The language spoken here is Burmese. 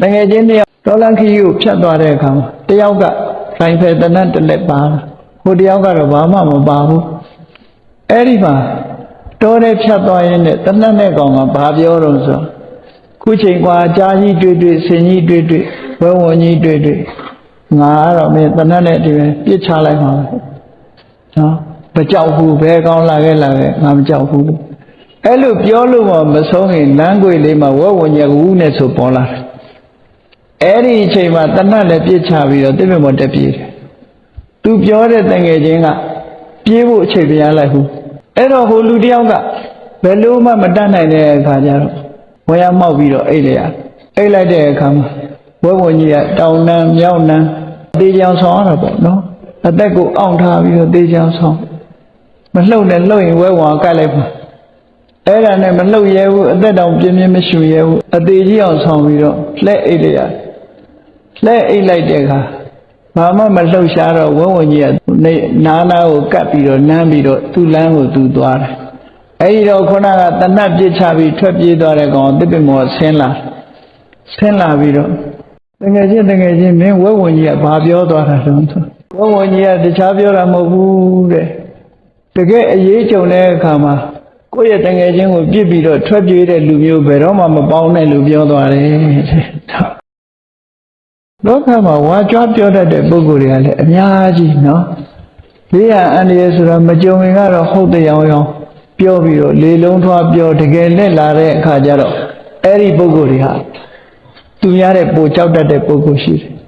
တငယ်ချင်းတယောက်ဒေါ်လန်ခီကိုဖြတ်သွားတဲ့အခါမှာတယောက်ကဖိုင်ဖယ်တနတ်တစ်လက်ပါလာဟိုတယောက်ကတော့ဘာမှမပါဘူးအဲ့ဒီမှာတော်တဲ့ဖြတ်သွားရင်နဲ့တနတ်နဲ့ကောင်ကဘာပြောတော့ဆိုတော့ခုချိန်ကွာကြားကြီးတွေ့တွေ့ဆင်ကြီးတွေ့တွေ့ဝဲဝင်ကြီးတွေ့တွေ့ငါကတော့မင်းတနတ်နဲ့ဒီပဲပြစ်ချလိုက်မှာပဲနော်မကြောက်ဘူးဘယ်ကောင်းလာခဲ့လာခဲ့ငါမကြောက်ဘူးလို့အဲ့လိုပြောလို့မှမဆုံးရင်လမ်းကွေလေးမှာဝဲဝင်ကြီးဝူးနဲ့ဆိုပေါ်လာတယ် အဲ့ဒီအချိန်မှာတဏှတ်လည်းပြစ်ချပြီးတော့တိမမောတက်ပြေးတယ်။ तू ပြောတဲ့တငယ်ချင်းကပြေးဖို့အချိန်ပြရလိုက်ဘူး။အဲ့တော့ဟိုလူတယောက်ကဘယ်လို့မှမတတ်နိုင်တဲ့အခါကျတော့ဝယ်ရမောက်ပြီးတော့အိတ်လိုက်ရ။အိတ်လိုက်တဲ့အခါမှာဝဲဝင်ကြီးကတောင်နန်းမြောက်နန်းတေးချောင်ဆောင်ရတာပေါ့နော်။အသက်ကိုအောင့်ထားပြီးတော့တေးချောင်ဆောင်မလှုပ်နဲ့လှုပ်ရင်ဝဲဝါကတ်လိုက်ပါ။အဲ့ဒါနဲ့မလှုပ်ရဲဘူးအသက်တောင်ပြင်းပြင်းမရှူရဲဘူးအသေးကြီးအောင်ဆောင်ပြီးတော့လက်အိတ်လိုက်ရတယ် လက်အိတ်လိုက်တဲ့အခါဘာမှမလှုပ်ရှားတော့ဝဝကြီးကနေနားနာကိုကပ်ပြီးတော့နမ်းပြီးတော့သူ့လမ်းကိုသူသွားတယ်အဲဒီတော့ခုနကတဏှတ်ပြစ်ချပြီးထွက်ပြေးသွားတဲ့ကောင်တစ်ပင်မောဆင်းလာဆင်းလာပြီးတော့တကယ်ချင်းတကယ်ချင်းမင်းဝဝကြီးကဘာပြောသွားတာလဲဆိုဝဝကြီးကတခြားပြောတာမဟုတ်ဘူးတဲ့တကယ်အရေးကြုံတဲ့အခါမှာကိုယ့်ရဲ့တငယ်ချင်းကိုပြစ်ပြီးတော့ထွက်ပြေးတဲ့လူမျိုးဘယ်တော့မှမပေါင်းတဲ့လူပြောသွားတယ်တဲ့ လောကမှာဝါကြွားပြောတတ်တဲ့ပုဂ္ဂိုလ်တွေကလည်းအများကြီးနော်ဘေးရန်အန္တရာယ်ဆိုတော့မကြုံရင်ကတော့ဟုတ်တဲ့ရောင်ရောင်ပြောပြီးတော့လေလုံးထွားပြောတကယ်လက်လာတဲ့အခါကျတော့အဲ့ဒီပုဂ္ဂိုလ်တွေဟာသူများတဲ့ပိုကြောက်တတ်တဲ့ပုဂ္ဂိုလ်ရှိတယ်